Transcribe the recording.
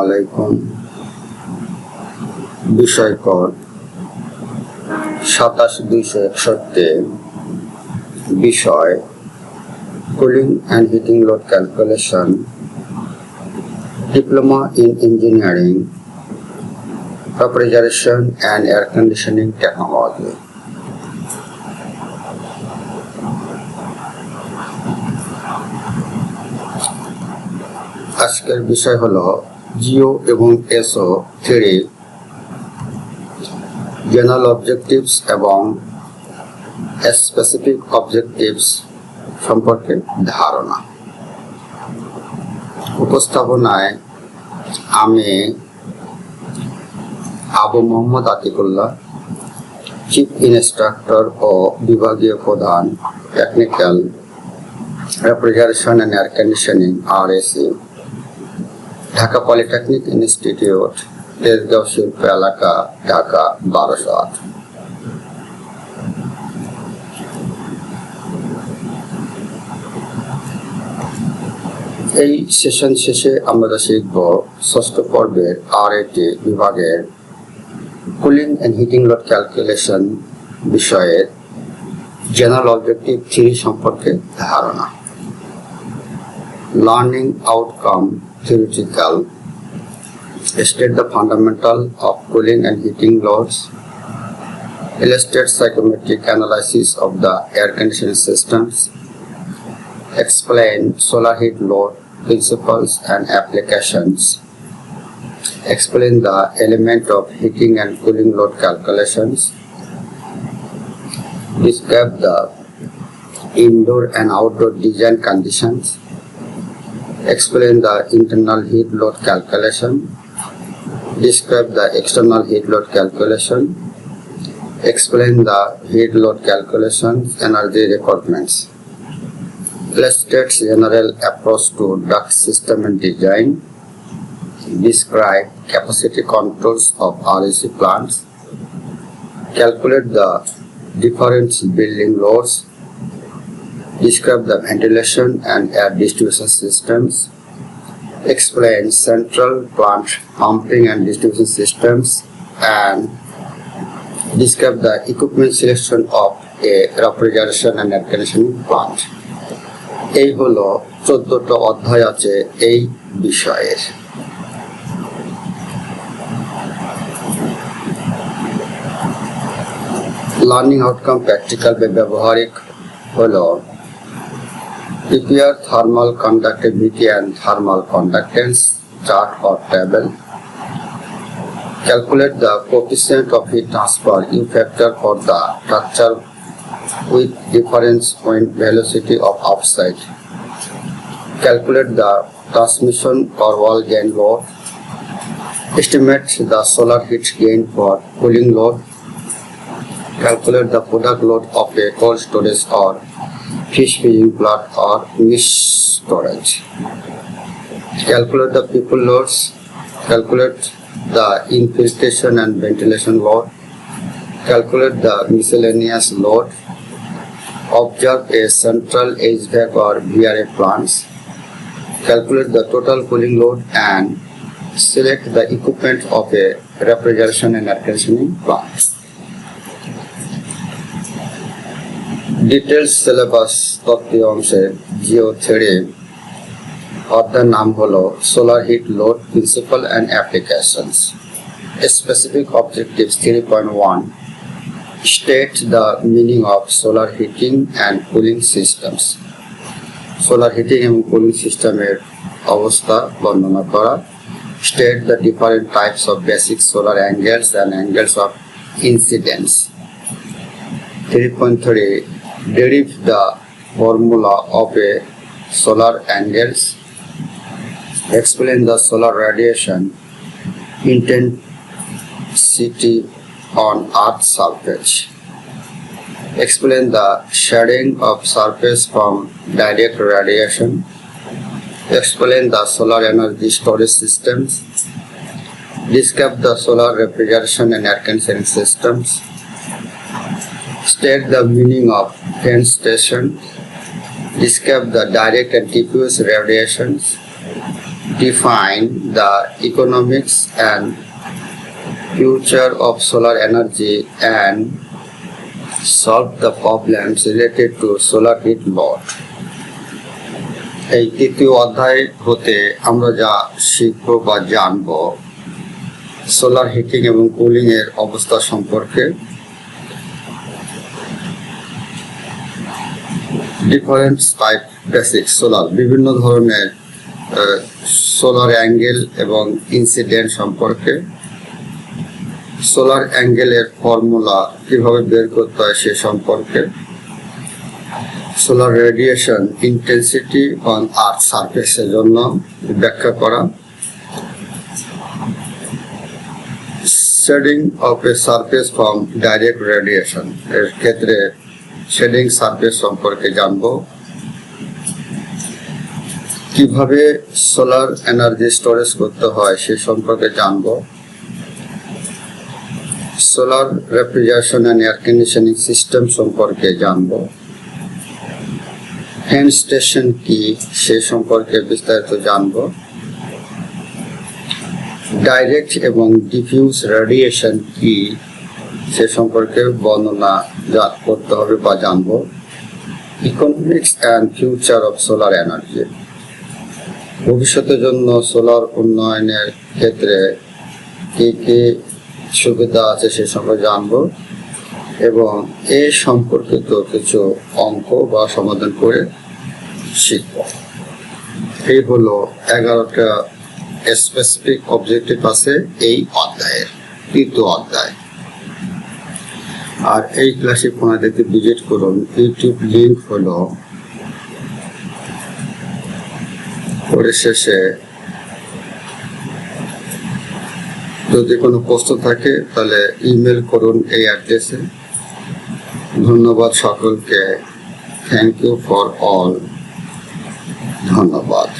আলাইকুম সাতাশ দুইশো বিষয় cooling heating load calculation diploma in engineering refrigeration and air conditioning technology. আজকের বিষয় হলো জিও এবং এসও থ্রি জেনারেল অবজেক্টিভস এবং স্পেসিফিক অবজেক্টিভস সম্পর্কে ধারণা। উপস্থাপনায় আমি আবু মোহাম্মদ আতিকুল্লাহ, চিফ ইনস্ট্রাক্টর ও বিভাগীয় প্রধান, technical, refrigeration and air conditioning, R AC Dhaka polytechnic institute, Tejgaon শিল্প এলাকা, ঢাকা, বারোশো আট। এই সেশন শেষে আমরা শিখব ষষ্ঠ পর্বের আর এটি বিভাগের cooling and heating load calculation বিষয়ের জেনারেল অবজেক্টিভ থ্রি সম্পর্কে ধারণা। Learning outcome theoretical state the fundamental of cooling and heating loads illustrate psychometric analysis of the air conditioning systems explain solar heat load principles and applications explain the element of heating and cooling load calculations describe the indoor and outdoor design conditions explain the internal heat load calculation, describe the external heat load calculation, explain the heat load calculation energy requirements, illustrate general approach to duct system and design, describe capacity controls of REC plants, calculate the different building loads, describe the ventilation and air distribution systems, explain central plant pumping and distribution systems, and describe the equipment selection of a refrigeration and air conditioning plant. এই হলো চোদ্দটা অধ্যায় আছে এই বিষয়ের learning outcome practical ব্যবহারিক হলো prepare thermal conductivity and thermal conductance chart or table. Calculate the coefficient of heat transfer U factor for the structure with difference point velocity of offsite. Calculate the transmission or wall gain load. Estimate the solar heat gain for cooling load. Calculate the product load of a cold storage or fish feeding plant or fish storage. Calculate the people loads, calculate the infiltration and ventilation load, calculate the miscellaneous load, observe a central HVAC or VRA plants, calculate the total cooling load and select the equipment of a refrigeration and air conditioning plant. Details syllabus তত্ত্বীয় অংশের GO three অধ্যায়ের নাম হলো solar heat load principle and applications specific objectives three point one state the meaning of solar heating and cooling systems solar heating এবং cooling সিস্টেমের অবস্থা বর্ণনা করা। State the different types of basic solar angles and angles of incidence 3.3 derive the formula of a solar angles. Explain the solar radiation intensity on earth surface. Explain the shading of surface from direct radiation. Explain the solar energy storage systems. Describe the solar refrigeration and air conditioning systems. State the meaning of fan station, describe the direct and diffuse radiations, define the economics and future of solar energy and solve the problems related to solar heat load. এই তৃতীয় অধ্যায় হতে আমরা যা শিখব বা জানব solar heating এবং কুলিং এর অবস্থা সম্পর্কে ডিফারেন্ট টাইপ বেসিক সোলার বিভিন্ন ধরনের সোলার অ্যাঙ্গেল এবং ইনসিডেন্ট সম্পর্কে। সোলার অ্যাঙ্গেলের ফর্মুলা কীভাবে বের করতে হয় সে সম্পর্কে। Solar radiation intensity on earth সারফেসের জন্য ব্যাখ্যা করা। Shading of a surface from direct radiation এর ক্ষেত্রে শেডিং সারফেস সম্পর্কে জানব। কীভাবে সোলার এনার্জি স্টোরেজ করতে হয় সে সম্পর্কে জানব। Solar refrigeration and air conditioning system সম্পর্কে জানব। ফ্যান স্টেশন কি সে সম্পর্কে বিস্তারিত জানব। ডাইরেক্ট এবং ডিফিউজ রেডিয়েশন কি সে সম্পর্কে বর্ণনা যা- করতে হবে বা জানব economics and future of solar energy ভবিষ্যতের জন্য সোলার উন্নয়নের ক্ষেত্রে কি কি সুবিধা আছে সে সম্পর্কে জানব এবং এ সম্পর্কিত কিছু অঙ্ক বা সমাধান করে শিখব। এই হলো এগারোটা স্পেসিফিক অবজেক্টিভ আছে এই অধ্যায়ের, তৃতীয় অধ্যায়। আর এই ক্লাসে আপনাদেরকে ভিজিট করুন। ইউটিউব লিঙ্ক হলো পরিশেষে যদি কোনো প্রশ্ন থাকে, তাহলে ইমেল করুন এই অ্যাড্রেসে ধন্যবাদ সকলকে। থ্যাংক ইউ ফর অল ধন্যবাদ।